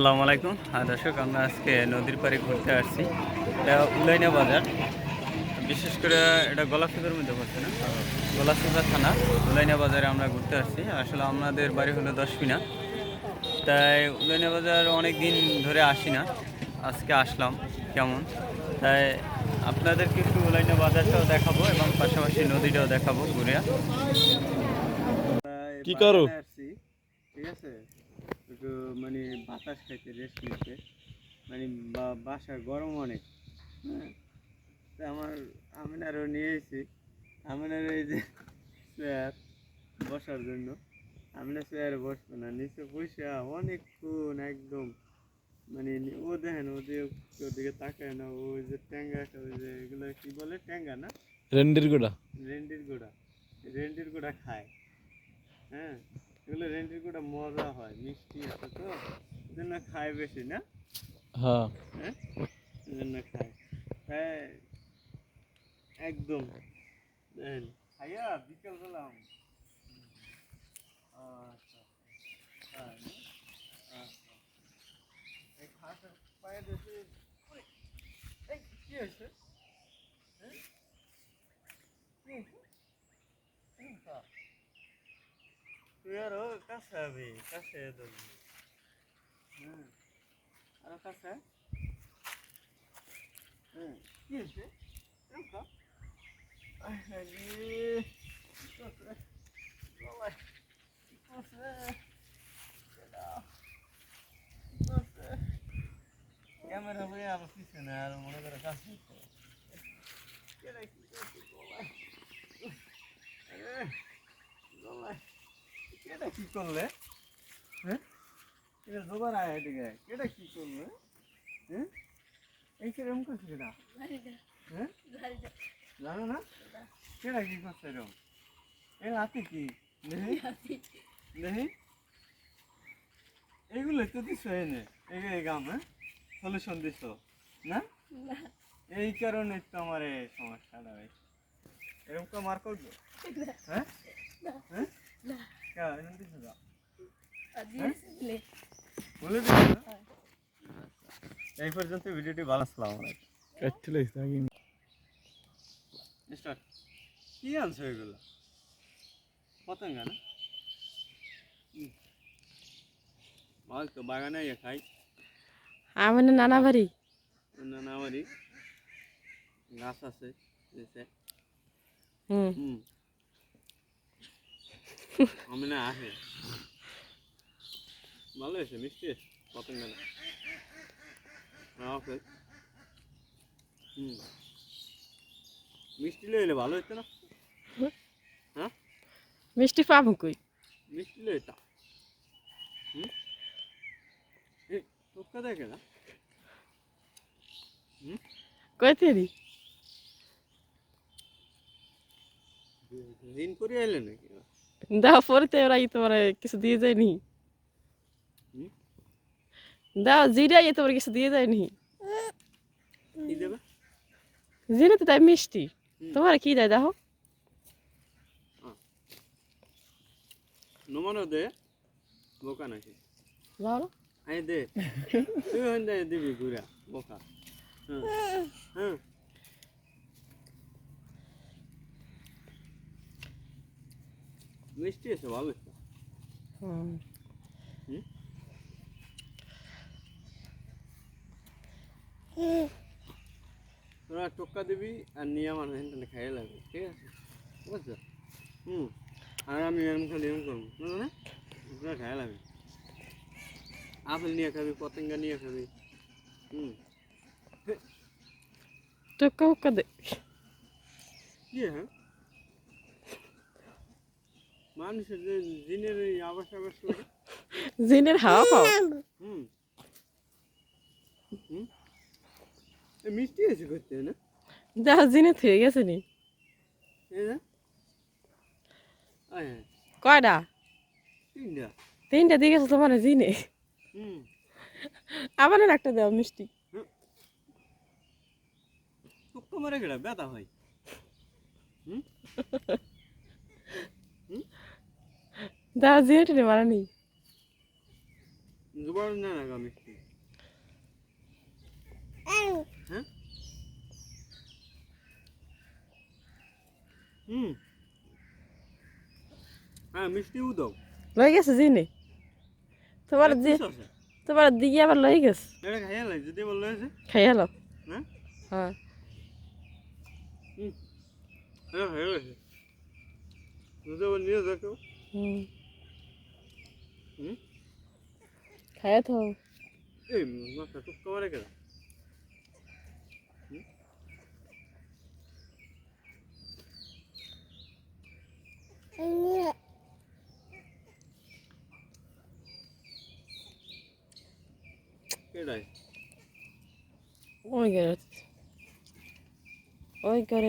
আসসালামু আলাইকুম। হ্যাঁ দর্শক আমরা আজকে নদীর পাড়ে ঘুরতে আসছি। এটা উলাইনা বাজার। বিশেষ করে এটা গলাচিপার মধ্যে পড়ছে না? গলাচিপা থানা উলাইনা বাজারে আমরা ঘুরতে আসছি। আসলে আমাদের বাড়ি হলো দশমিনা। তাই উলাইনা বাজার অনেক দিন ধরে আসি না। আজকে আসলাম। কেমন? তাই আপনাদেরকে একটু উলাইনা বাজারটাও দেখাবো এবং পাশাপাশি নদীটাও দেখাবো ঘুরে। কি করো? ঠিক আছে? মানে বাতাস খাইতে রেস্ট নিতে মানে বা- বাসায় গরম অনেক। হ্যাঁ? আমার আমিনারও নিয়ে এসেছি। আমিনার এই যে চেয়ার বসার জন্য। আমিনা চেয়ারে বসবো না নিচে বসে অনেকক্ষণ একদম মানে ও দেখেন ও যে ওদিকে তাকায় না ওই যে ট্যাঙ্গা ওই যে এগুলো কি বলে ট্যাঙ্গা না? রেন্ডির গোড়া। রেন্ডির গোড়া। রেন্ডির গোড়া খায়। হ্যাঁ? এগুলো রেন্ডির গোড়া মজা হয় মিষ্টি আছে তো এজন্য খায় বেশি না? হ্যাঁ। হ্যাঁ? এজন্য খায়। তাই একদম। খাইয়া বিকেল বেলাম আচ্ছা তাই না? আচ্ছা। এই পায়ে দেখি ওই, এই কি হয়েছে হ্যাঁ কি হয়েছে? কোনটা? তুই আরও কাছে আবি কাছে ধরবি হ্যাঁ। আরও কাছে? হুম কি হয়েছে? এরকম আরে কাছে বাবা কাছে কেডা কাছে ক্যামেরা হয়ে আমার পিছনে আর মনে করে কাছে কেডা কি করছে বাবা আরে বাবা কেডা কি করলে? হ্যাঁ? এটা জোবার আয় এদিকে কেডা কি করলে? হ্যাঁ? এই কিরম করছে হ্যাঁ? জানো না? কেডা কি করছে এরকম? এর হাতে কি? দেখি দেখি এইগুলো তো দিছ এনে। এই গাম হ্যাঁ? সলিউশন দিছ না? এই কারণে তো আমার এই সমস্যাটা হয়েছে। এরকম মার করব? হ্যাঁ? হ্যাঁ? কে, এরকম দিছো যা। বলে দিছো না? আচ্ছা। এই পর্যন্ত ভিডিওটি ভালো আসসালামু আলাইকুম। কি আনছো এগুলো? পতঙ্গা না? হুম। তো বাগানে খাই। আমার নানা বাড়ি? না না আমারই গাছ আছে হুম। হুম। আমি না আসে ভালো হয়েছে মিষ্টি পতঙ্গা না। মিষ্টি লইলে ভালো না? হ্যাঁ? মিষ্টি পাবো কই? মিষ্টি লইতা হুম? তোকা দেখে না? হুম? কই তেরি দিন করে এলে নাকি? দাও পরে ওরা তোমার কিছু দিয়ে যায়নি? দাও জিরা ই তোমার কিছু দিয়ে যায়নি জিরা তো তাই মিষ্টি। তোমার কি দেয় দেখো নমানো দে বোকা নাকি যাও। আই দে তুই হন দিবি ঘুরা বোকা হ্যাঁ হ্যাঁ মিষ্টি আছে ভালো আছে হুম। তোরা টোক্কা দিবি আর নিয়ে আমার হেন খাইয়ে লাগবে ঠিক আছে বুঝছ হুম আর আমি এরকম খালি এরকম করব বুঝলো না তোরা খাইয়ে লাগবে আপেল নিয়ে খাবি পতঙ্গা নিয়ে খাবি হুম টুকা হুক্কা দে কি হ্যাঁ মানুষের যে দিনের আবাস আবাস করে। জিনের হাওয়া পাও? হুম। হুম। মিষ্টি আছে করতে না? দাও জিনে থয়ে গেছে নি। হ্যাঁ কয়টা তিনটা তিনটা দিয়ে গেছে তোমার জিনে। হুম। আবার একটা দাও মিষ্টি। টুক্কা মারে গেলে ব্যথা হয়। হুম? দাও জিনে টেনে মারা নেই। দুবার না না গা মিষ্টি হ্যাঁ? হুম। হ্যাঁ মিষ্টিও দাও। লই গেছে জিনি। তোমার দি? তোমার দিয়ে আবার লই গেছে। এটা খাইয়া লাই যদি বলল আছে খাই হলো হ্যাঁ? হ্যাঁ। হুম। খাইয়া যদি বল নিয়ে দেখো হুম। খাইয়া তো এই মাছটা খুব কমারে কেন এটাই। ওই করে ওই করে